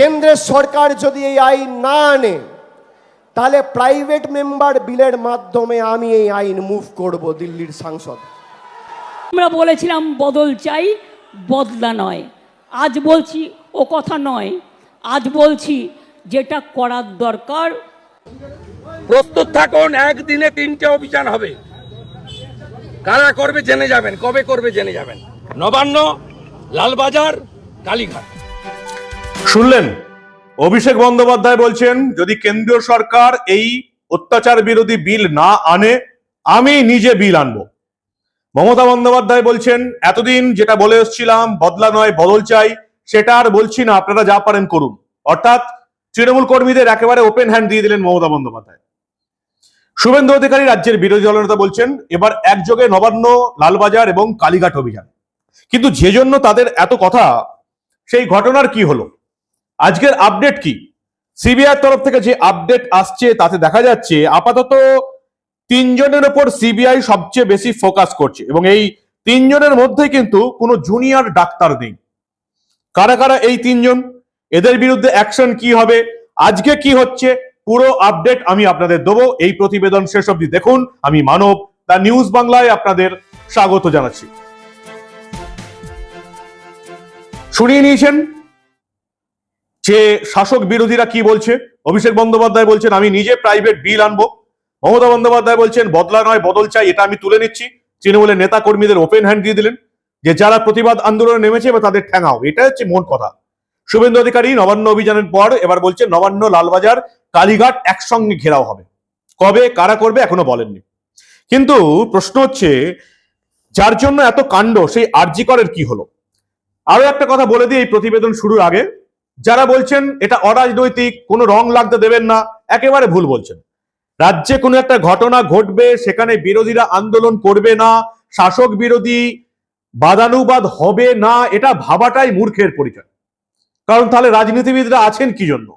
কেন্দ্রের সরকার যদি এই আইন না আনে তাহলে প্রাইভেট মেম্বার বিলের মাধ্যমে আমি এই আইন মুভ করব দিল্লির সাংসদ। আমরা বলেছিলাম বদল চাই বদলা নয়। আজ বলছি ও কথা নয়। আজ বলছি যেটা করার দরকার। প্রস্তুত থাকুন একদিনে তিনটে অভিযান হবে। কারা করবে জেনে যাবেন কবে করবে জেনে যাবেন। নবান্ন লালবাজার কালীঘাট। শুনলেন? অভিষেক বন্দ্যোপাধ্যায় বলছেন, যদি কেন্দ্রীয় সরকার এই অত্যাচার বিরোধী বিল না আনে, আমি নিজে বিল আনব। মমতা বন্দ্যোপাধ্যায় বলছেন, এতদিন যেটা বলে এসছিলাম, বদলা নয়, বদল চাই, সেটা আর বলছি না, আপনারা যা পারেন করুন। অর্থাৎ তৃণমূল কর্মীদের একেবারে ওপেন হ্যান্ড দিয়ে দিলেন মমতা বন্দ্যোপাধ্যায়। শুভেন্দু অধিকারী রাজ্যের বিরোধী দলনেতা বলছেন, এবার একযোগে নবান্ন, লালবাজার এবং কালীঘাট অভিযান। কিন্তু যে জন্য তাদের এত কথা, সেই ঘটনার কি হলো? আজকের আপডেট কি? সিবিআই তরফ থেকে যে আপডেট আসছে তাতে দেখা যাচ্ছে আপাতত তিনজনের ওপর সিবিআই সবচেয়ে বেশি ফোকাস করছে এবং এই তিনজনের মধ্যে কিন্তু কোনো জুনিয়র ডাক্তার নেই। কারা কারা এই তিনজন? এদের বিরুদ্ধে অ্যাকশন কি হবে? আজকে কি হচ্ছে? পুরো আপডেট আমি আপনাদের দেবো। এই প্রতিবেদন শেষ অবধি দেখুন। আমি মানব, দা নিউজ বাংলায় আপনাদের স্বাগত জানাচ্ছি। শুনিয়ে নিয়েছেন যে শাসক বিরোধীরা কি বলছে? অভিষেক বন্দ্যোপাধ্যায় বলছেন, আমি নিজে প্রাইভেট বিল আনব। মমতা বন্দ্যোপাধ্যায় বলছেন, বদলা নয়, বদল চাই, এটা আমি তুলে নিচ্ছি। তৃণমূলের নেতা কর্মীদের ওপেন হ্যান্ড দিয়ে দিলেন, যে যারা প্রতিবাদ আন্দোলনে নেমেছে বা তাদের ঠ্যাঙাও এটা হচ্ছে মোট কথা। শুভেন্দু অধিকারী নবান্ন অভিযানের পর এবার বলছেন নবান্ন লালবাজার, কালীঘাট একসঙ্গে ঘেরাও হবে। কবে, কারা করবে, এখনও বলেননি। কিন্তু প্রশ্ন হচ্ছে, যার জন্য এত কাণ্ড, সেই আরজি করের কি হলো? আরও একটা কথা বলে দিই, এই প্রতিবেদন শুরুর আগে। যারা বলছেন এটা অরাজনৈতিক, কোনো রং লাগতে দেবেন না, একেবারে ভুল বলছেন। রাজ্যে কোনো একটা ঘটনা ঘটবে, সেখানে বিরোধীরা আন্দোলন করবে না, শাসক বিরোধী বাদানুবাদ হবে না, এটা ভাবাটাই মূর্খের পরিচয়। কারণ তাহলে রাজনীতিবিদরা আছেন কি জন্য?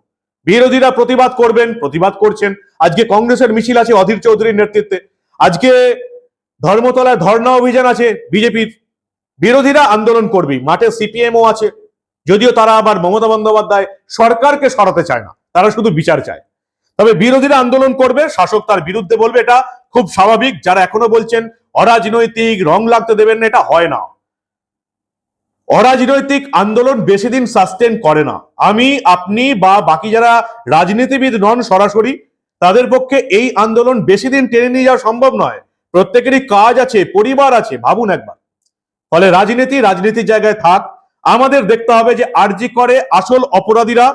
বিরোধীরা প্রতিবাদ করবেন, প্রতিবাদ করছেন। আজকে কংগ্রেসের মিছিল আছে অধীর চৌধুরীর নেতৃত্বে। আজকে ধর্মতলায় ধর্ণা অভিযান আছে বিজেপির। বিরোধীরা আন্দোলন করবেই, মাঠে সিপিএমও আছে। যদিও তারা আবার মমতা বন্দ্যোপাধ্যায় সরকারকে সরাতে চায় না, তারা শুধু বিচার চায়। তবে বিরোধীরা আন্দোলন করবে, শাসক তার বিরুদ্ধে বলবে, এটা খুব স্বাভাবিক, যারা এখনও বলছেন অরাজনৈতিক রং লাগতে দেবেন না, এটা হয় না। অরাজনৈতিক আন্দোলন বেশি দিন সাস্টেন করে না। আমি, আপনি বা বাকি যারা রাজনীতিবিদ নন সরাসরি, তাদের পক্ষে এই আন্দোলন বেশি দিন টেনে নিয়ে যাওয়া সম্ভব নয়। প্রত্যেকেরই কাজ আছে, পরিবার আছে, ভাবুন একবার। ফলে রাজনীতি রাজনীতির জায়গায় থাক আমাদের দেখতে হবে যে আরজি করে আসল অপরাধীরা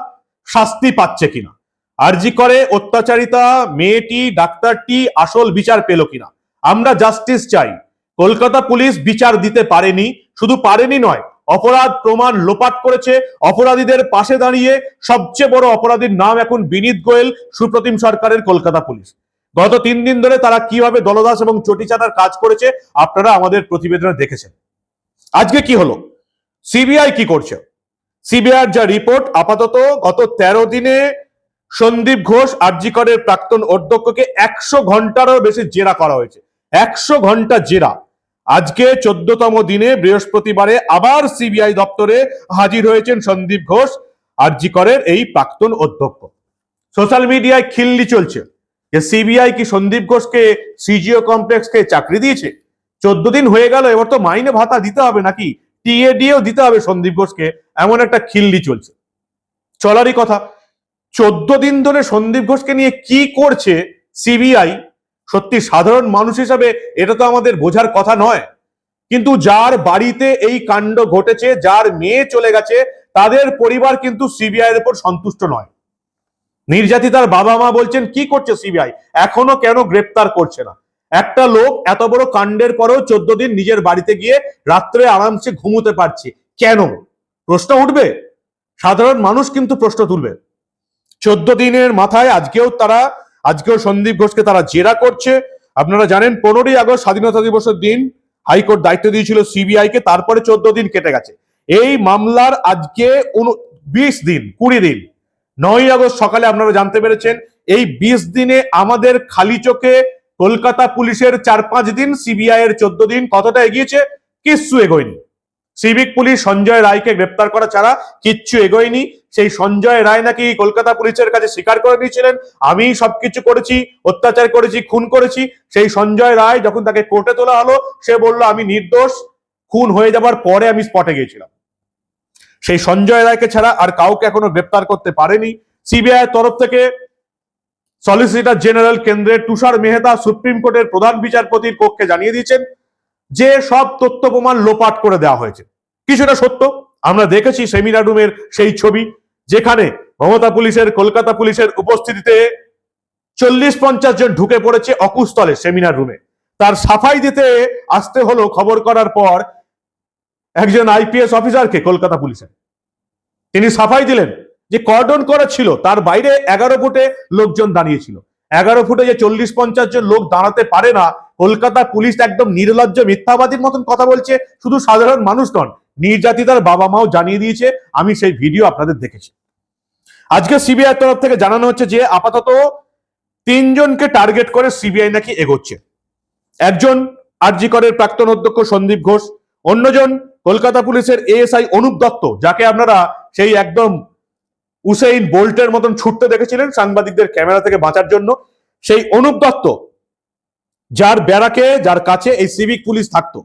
শাস্তি পাচ্ছে কিনা। আরজি করে অত্যাচারিতা, মেয়েটি, ডাক্তারটি আসল বিচার পেল কিনা। আমরা জাস্টিস চাই। কলকাতা পুলিশ বিচার দিতে পারেনি, শুধু পারেনি নয়, অপরাধ প্রমাণ লোপাট করেছে। অপরাধীদের পাশে দাঁড়িয়ে সবচেয়ে বড় অপরাধীর নাম এখন বিনীত গোয়েল, সুপ্রতিম সরকারের কলকাতা পুলিশ। গত তিন দিন ধরে তারা কীভাবে দলদাস এবং চটিচাটার কাজ করেছে, আপনারা আমাদের প্রতিবেদনে দেখেছেন। আজকে কি হলো? সিবিআই কি করছে? সিবিআই যা রিপোর্ট, আপাতত গত তেরো দিনে সন্দীপ ঘোষ আরজিকরের প্রাক্তন অধ্যক্ষকে একশো ঘন্টারও বেশি জেরা করা হয়েছে। একশো ঘণ্টা জেরা। আজকে চোদ্দতম দিনে বৃহস্পতিবারে আবার সিবিআই দপ্তরে হাজির হয়েছেন সন্দীপ ঘোষ আরজিকরের এই প্রাক্তন অধ্যক্ষ। সোশ্যাল মিডিয়ায় খিল্লি চলছে যে সিবিআই কি সন্দীপ ঘোষকে সিজিও কমপ্লেক্সকে চাকরি দিয়েছে? চোদ্দ দিন হয়ে গেল, এবার তো মাইনে ভাতা দিতে হবে নাকি? টিএডিও দিতে হবে সন্দীপ ঘোষকে। এমন একটা খিল্লি চলছে। চলারই কথা, চোদ্দ দিন ধরে সন্দীপ ঘোষকে নিয়ে কি করছে সিবিআই? সত্যি সাধারণ মানুষ হিসাবে এটা তো আমাদের বোঝার কথা নয়। কিন্তু যার বাড়িতে এই কাণ্ড ঘটেছে, যার মেয়ে চলে গেছে, তাদের পরিবার কিন্তু সিবিআই এর উপর সন্তুষ্ট নয়। নির্যাতিতার বাবা মা বলছেন, কি করছে সিবিআই? এখনও কেন গ্রেপ্তার করছে না? একটা লোক এত বড় কাণ্ডের পরেও চোদ্দ দিন নিজের বাড়িতে গিয়ে রাত্রে আরামসে ঘুমোতে পারছে। কেন? প্রশ্ন উঠবে? সাধারণ মানুষ কিন্তু প্রশ্ন তুলবে। চোদ্দ দিনের মাথায় আজকেও তারা, আজকেও সন্দীপ ঘোষকে তারা জেরা করছে। আপনারা জানেন, পনেরোই আগস্ট স্বাধীনতা দিবসের দিন হাইকোর্ট দায়িত্ব দিয়েছিল সিবিআই কে তারপরে চোদ্দ দিন কেটে গেছে। এই মামলার আজকে বিশ দিন, কুড়ি দিন। নয় আগস্ট সকালে আপনারা জানতে পেরেছেন, এই বিশ দিনে আমাদের খালি চোখে কলকাতা পুলিশের চার পাঁচ দিন সিবিআই এর চোদ্দ দিন, কতটা এগিয়েছে? কিচ্ছু এগোয়নি। সিভিক পুলিশ সঞ্জয় রায়কে গ্রেপ্তার করা ছাড়া কিচ্ছু এগোয়নি। সেই সঞ্জয় রায় নাকি কলকাতা পুলিশের কাছে স্বীকার করে নিয়েছিলেন, আমি সবকিছু করেছি, অত্যাচার করেছি, খুন করেছি। সেই সঞ্জয় রায় যখন তাকে কোর্টে তোলা হলো, সে বলল, আমি নির্দোষ, খুন হয়ে যাবার পরে আমি স্পটে গিয়েছিলাম। সেই সঞ্জয় রায়কে ছাড়া আর কাউকে এখনও গ্রেপ্তার করতে পারেনি। সিবিআই তরফ থেকে সলিসিটর জেনারেল কেন্দ্রের তুষার মেহতা সুপ্রিম কোর্টের প্রধান বিচারপতির পক্ষে জানিয়ে দিয়েছেন যে সব তথ্য প্রমাণ লোপাট করে দেওয়া হয়েছে। কিছুটা সত্য, আমরা দেখেছি সেমিনার রুমের সেই ছবি, যেখানে মমতা পুলিশের, কলকাতা পুলিশের উপস্থিতিতে চল্লিশ পঞ্চাশ জন ঢুকে পড়েছে অকুস্থলে সেমিনার রুমে। তার সাফাই দিতে আসতে হলো খবর করার পর একজন আইপিএস অফিসারকে কলকাতা পুলিশের। তিনি সাফাই দিলেন। যে কর্ডন করা ছিল, তার বাইরে এগারো ফুটে লোকজন দাঁড়িয়েছিল। এগারো ফুটে যে চল্লিশ পঞ্চাশ জন লোক দাঁড়াতে পারে না, কলকাতা পুলিশ একদম নির্লজ্জ মিথ্যাবাদীর মতন কথা বলছে, শুধু সাধারণ মানুষ নন, নির্যাতিতার বাবা মাও জানিয়ে দিয়েছে, আমি সেই ভিডিও আপনাদের দেখেছি। আজকে সিবিআই তরফ থেকে জানানো হচ্ছে যে, আপাতত তিনজনকে টার্গেট করে সিবিআই নাকি এগোচ্ছে। একজন আরজি করের প্রাক্তন অধ্যক্ষ সন্দীপ ঘোষ, অন্যজন কলকাতা পুলিশের এএসআই অনুপ দত্ত, যাকে আপনারা সেই একদম উসেইন বোল্টের মতন ছুটতে দেখেছিলেন সাংবাদিকদের ক্যামেরা থেকে বাঁচার জন্য। সেই অনুপ দত্ত, যার ব্যারাকে, যার কাছে এই সিভিক পুলিশ থাকতো।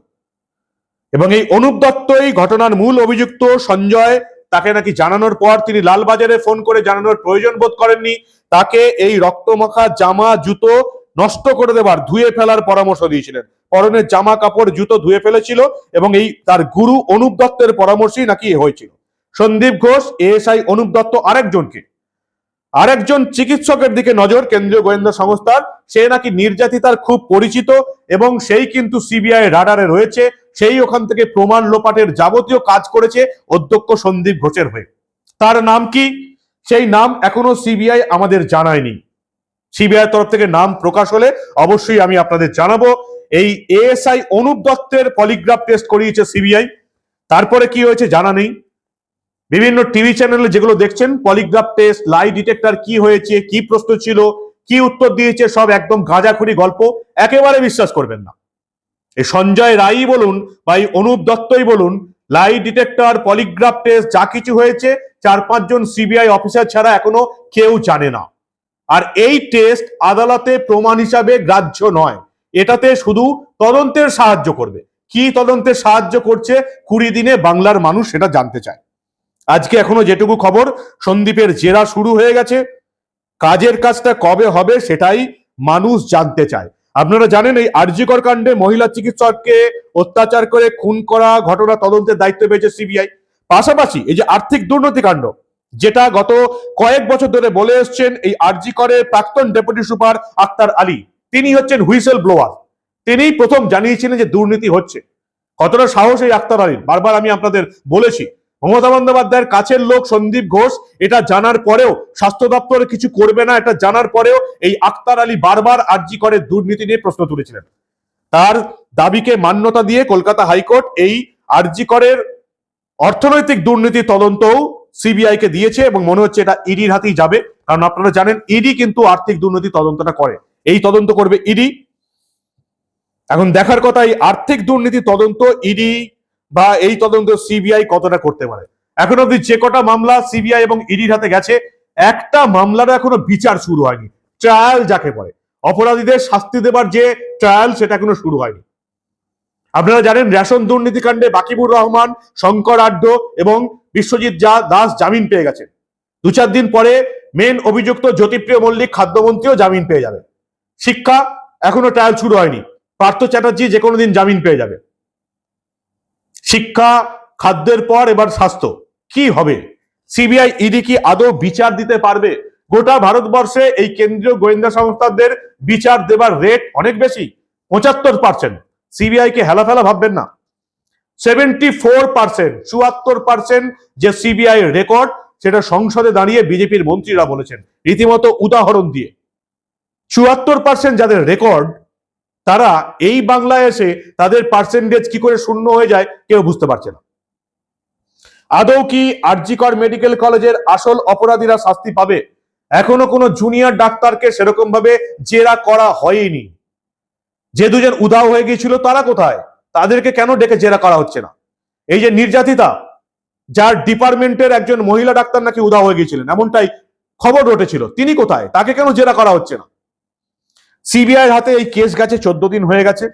এবং এই অনুপ দত্ত এই ঘটনার মূল অভিযুক্ত সঞ্জয়, তাকে নাকি জানানোর পর তিনি লালবাজারে ফোন করে জানানোর প্রয়োজন বোধ করেননি। তাকে এই রক্তমাখা জামা, জুতো নষ্ট করে দেবার, ধুয়ে ফেলার পরামর্শ দিয়েছিলেন। পরনের জামা কাপড়, জুতো ধুয়ে ফেলেছিল এবং এই তার গুরু অনুপ দত্তের পরামর্শই নাকি হয়েছিল। সন্দীপ ঘোষ এএসআই অনুপ দত্ত আরেকজনকে। আরেকজন চিকিৎসকের দিকে নজর কেন্দ্রীয় গোয়েন্দা সংস্থার, সে নাকি নির্যাতিতার খুব পরিচিত এবং সেই কিন্তু সিবিআই রাডারে রয়েছে, সেই ওখান থেকে প্রমাণ লোপাটের যাবতীয় কাজ করেছে অধ্যক্ষ সন্দীপ ঘোষের হয়ে। তার নাম কি? সেই নাম এখনও সিবিআই আমাদের জানায়নি। সিবিআই তরফ থেকে নাম প্রকাশ হলে অবশ্যই আমি আপনাদের জানাব। এই এএসআই অনুপ দত্তের পলিগ্রাফ টেস্ট করিয়েছে সিবিআই। তারপরে কি হয়েছে জানা নেই। বিভিন্ন টিভি চ্যানেলে যেগুলো দেখছেন পলিগ্রাফ টেস্ট লাই ডিটেক্টর কি হয়েছে, কি প্রশ্ন ছিল, কি উত্তর দিয়েছে, সব একদম গাঁজাখুরি গল্প, একেবারে বিশ্বাস করবেন না। এই সঞ্জয় রাই বলুন বা এই অনুপ দত্তই বলুন লাই ডিটেক্টর পলিগ্রাফ টেস্ট যা কিছু হয়েছে, চার পাঁচজন সিবিআই অফিসার ছাড়া এখনও কেউ জানে না। আর এই টেস্ট আদালতে প্রমাণ হিসাবে গ্রাহ্য নয়। এটাতে শুধু তদন্তের সাহায্য করবে। কি তদন্তে সাহায্য করছে, কুড়ি দিনে বাংলার মানুষ সেটা জানতে চায়। আজকে এখনও যেটুকু খবর, সন্দীপের জেরা শুরু হয়ে গেছে। কাজের কাজটা কবে হবে সেটাই মানুষ জানতে চায়। আপনারা জানেন এই আরজিকর কাণ্ডে মহিলা চিকিৎসককে অত্যাচার করে খুন করা ঘটনা তদন্তের দায়িত্ব পেয়েছে সিবিআই। পাশাপাশি এই যে আর্থিক দুর্নীতি কাণ্ড, যেটা গত কয়েক বছর ধরে বলে এসছেন এই আরজি করে প্রাক্তন ডেপুটি সুপার আক্তার আলী। তিনি হচ্ছেন হুইসেল ব্লোয়ার। তিনিই প্রথম জানিয়েছিলেন যে দুর্নীতি হচ্ছে। কতটা সাহস এই আক্তার আলীর? বারবার আমি আপনাদের বলেছি। মমতা বন্দ্যোপাধ্যায়ের কাছের লোক সন্দীপ ঘোষ, এটা জানার পরেও স্বাস্থ্য দপ্তরে কিছু করবে না, এটা জানার পরেও এই আক্তার আলী বারবার আরজি করে দুর্নীতি নিয়ে প্রশ্ন তুলেছিলেন। তার দাবিকে মান্যতা দিয়ে কলকাতা হাইকোর্ট এই আরজি করের অর্থনৈতিক দুর্নীতি তদন্তও সিবিআই কে দিয়েছে এবং মনে হচ্ছে এটা ইডির হাতেই যাবে। কারণ আপনারা জানেন, ইডি কিন্তু আর্থিক দুর্নীতি তদন্তটা করে। এই তদন্ত করবে ইডি। এখন দেখার কথা, এই আর্থিক দুর্নীতি তদন্ত ইডি বা এই তদন্ত সিবিআই কতটা করতে পারে? এখন অব্দি যে কটা মামলা সিবিআই এবং ইডির হাতে গেছে, একটা মামলার এখনও বিচার শুরু হয়নি। ট্রায়াল যাকে বলে। অপরাধীদের শাস্তি দেবার যে ট্রায়াল, সেটা এখনও শুরু হয়নি। আপনারা জানেন, রেশন দুর্নীতি কাণ্ডে বাকিবুর রহমান, শঙ্কর আড্ড এবং বিশ্বজিৎ যা দাস জামিন পেয়ে গেছেন। দু চার দিন পরে মেন অভিযুক্ত জ্যোতিপ্রিয় মল্লিক খাদ্যমন্ত্রীও জামিন পেয়ে যাবে শিক্ষা, এখনও ট্রায়াল শুরু হয়নি। পার্থ চ্যাটার্জি যে কোনো দিন জামিন পেয়ে যাবে। শিক্ষা, খাদ্যের পর এবার স্বাস্থ্য। কি হবে? সিবিআই, ইডি কি আদৌ বিচার দিতে পারবে? গোটা ভারতবর্ষে এই কেন্দ্রীয় গোয়েন্দা সংস্থাদের বিচার দেবার রেট অনেক বেশি, পঁচাত্তর পার্সেন্ট সিবিআই কে হেলাফেলা ভাববেন না। সেভেন্টি ফোর পার্সেন্ট চুয়াত্তর পার্সেন্ট যে সিবিআই রেকর্ড সেটা সংসদে দাঁড়িয়ে বিজেপির মন্ত্রীরা বলেছেন। রীতিমতো উদাহরণ দিয়ে। চুয়াত্তর পার্সেন্ট যাদের রেকর্ড তারা এই বাংলায় এসে তাদের পার্সেন্টেজ কি করে শূন্য হয়ে যায় কেউ বুঝতে পারছে না। আদৌ কি আরজিকর মেডিকেল কলেজের আসল অপরাধীরা শাস্তি পাবে? এখনও কোনো জুনিয়র ডাক্তারকে সেরকম ভাবে জেরা করা হয়নি। যে দুজন উধাও হয়ে গিয়েছিল, তারা কোথায়? তাদেরকে কেন ডেকে জেরা করা হচ্ছে না? এই যে নির্যাতিতা, যার ডিপার্টমেন্টের একজন মহিলা ডাক্তার নাকি উদা হয়ে গিয়েছিলেন, এমনটাই খবর রটেছিল। তিনি কোথায়? তাকে কেন জেরা করা হচ্ছে না? সিবিআই হাতে এই কেস গেছে, চোদ্দ দিন হয়ে গেছে।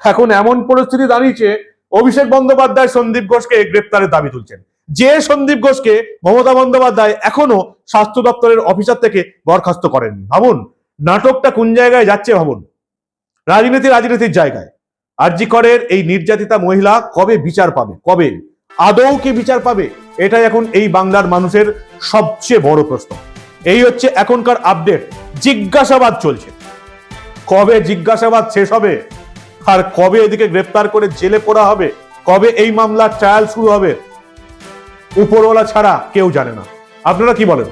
এখন এমন পরিস্থিতি দাঁড়িয়েছে, অভিষেক বন্দ্যোপাধ্যায় সন্দীপ ঘোষকে গ্রেপ্তারের দাবি তুলছেন। যে সন্দীপ ঘোষকে মমতা বন্দ্যোপাধ্যায় এখনও স্বাস্থ্য দপ্তরের অফিসার থেকে বরখাস্ত করেননি। ভাবুন, নাটকটা কোন জায়গায় যাচ্ছে ভাবুন? রাজনীতি রাজনীতির জায়গায়। আরজি করের এই নির্যাতিতা মহিলা কবে বিচার পাবে? কবে? আদৌ কি বিচার পাবে? এটাই এখন এই বাংলার মানুষের সবচেয়ে বড় প্রশ্ন। এই হচ্ছে এখনকার আপডেট। জিজ্ঞাসাবাদ চলছে। কবে জিজ্ঞাসাবাদ শেষ হবে? আর কবে এদিকে গ্রেফতার করে জেলে পড়া হবে? কবে এই মামলার ট্রায়াল শুরু হবে? উপরওয়ালা ছাড়া কেউ জানে না। আপনারা কি বলেন?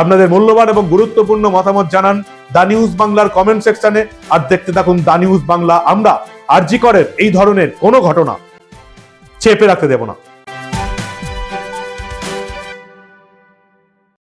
আপনাদের মূল্যবান এবং গুরুত্বপূর্ণ মতামত জানান দা নিউজ বাংলার কমেন্ট সেকশনে আর দেখতে থাকুন দা নিউজ বাংলা। আমরা আরজি করের এই ধরনের কোনো ঘটনা চেপে রাখতে দেব না।